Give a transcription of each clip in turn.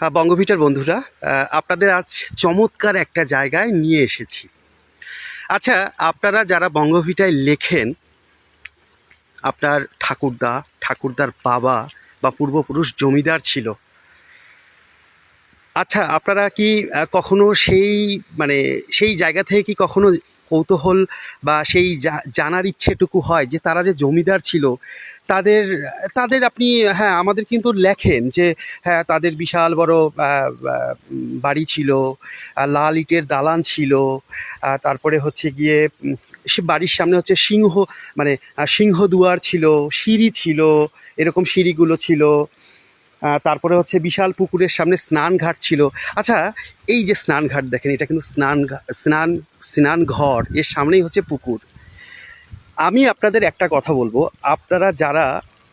হ্যাঁ, বঙ্গভিটার বন্ধুরা আপনাদের আজ চমৎকার একটা জায়গায় নিয়ে এসেছি। আচ্ছা আপনারা যারা বঙ্গভিটায় লেখেন আপনার ঠাকুরদা ঠাকুরদার বাবা বা পূর্বপুরুষ জমিদার ছিল আচ্ছা আপনারা কি কখনো সেই মানে সেই জায়গা থেকে কি কখনো কৌতূহল বা সেই জানার ইচ্ছেটুকু হয় যে তারা যে জমিদার ছিল তাদের তাদের আপনি হ্যাঁ আমাদের কিন্তু লেখেন যে হ্যাঁ তাদের বিশাল বড় বাড়ি ছিল লাল ইটের দালান ছিল তারপরে হচ্ছে গিয়ে সে বাড়ির সামনে হচ্ছে সিংহ মানে আহ, সিংহ দুয়ার ছিল সিঁড়ি ছিল এরকম সিঁড়িগুলো ছিল। তারপরে হচ্ছে বিশাল পুকুরের সামনে স্নান ঘাট ছিল। আচ্ছা এই যে স্নান ঘাট দেখেন, এটা কিন্তু স্নান স্নান স্নান ঘর, এর সামনেই হচ্ছে পুকুর। আমি আপনাদের একটা কথা বলব, আপনারা যারা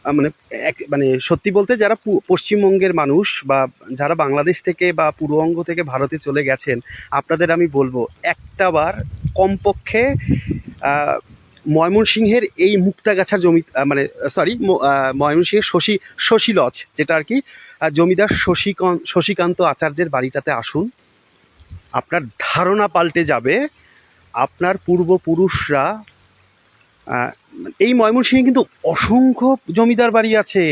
মানে এক মানে সত্যি বলতে যারা পশ্চিমবঙ্গের মানুষ বা যারা বাংলাদেশ থেকে বা পূর্ববঙ্গ থেকে ভারতে চলে গেছেন, আপনাদের আমি বলব, একটা বার কমপক্ষে ময়মনসিংহের এই মুক্তাগাছার জমি মানে সরি ময়মনসিংহের শশী শশী লজ যেটা আর কি জমিদার শশীকান্ত শশীকান্ত আচার্যের বাড়িটাতে আসুন। আপনার ধারণা পাল্টে যাবে। আপনার পূর্বপুরুষরা এই ময়মনসিংহে কিন্তু অসংখ্য জমিদার বাড়ি আছে।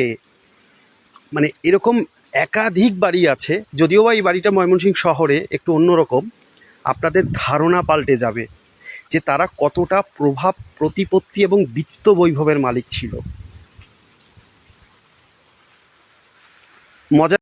মানে এরকম একাধিক বাড়ি আছে, যদিও বা এই বাড়িটা ময়মনসিংহ শহরে একটু অন্যরকম, আপনাদের ধারণা পাল্টে যাবে। যে তারা কতটা প্রভাব প্রতিপত্তি এবং বিত্ত বৈভবের মালিক ছিল। মজা